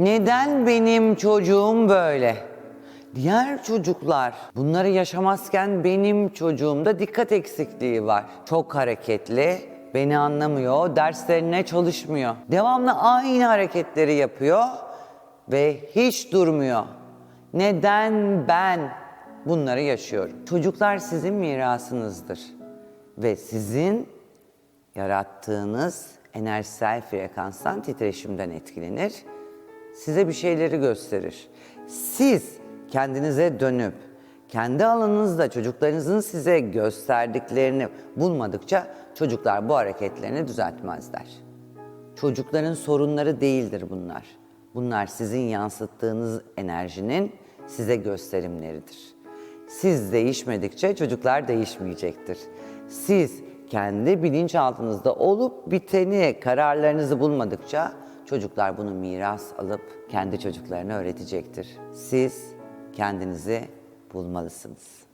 Neden benim çocuğum böyle? Diğer çocuklar bunları yaşamazken benim çocuğumda dikkat eksikliği var. Çok hareketli, beni anlamıyor, derslerine çalışmıyor. Devamlı aynı hareketleri yapıyor ve hiç durmuyor. Neden ben bunları yaşıyorum? Çocuklar sizin mirasınızdır ve sizin yarattığınız enerjisel frekanstan titreşimden etkilenir. Size bir şeyleri gösterir. Siz kendinize dönüp kendi alanınızda çocuklarınızın size gösterdiklerini bulmadıkça çocuklar bu hareketlerini düzeltmezler. Çocukların sorunları değildir bunlar. Bunlar sizin yansıttığınız enerjinin size gösterimleridir. Siz değişmedikçe çocuklar değişmeyecektir. Siz kendi bilinçaltınızda olup biteni, kararlarınızı bulmadıkça çocuklar bunu miras alıp kendi çocuklarına öğretecektir. Siz kendinizi bulmalısınız.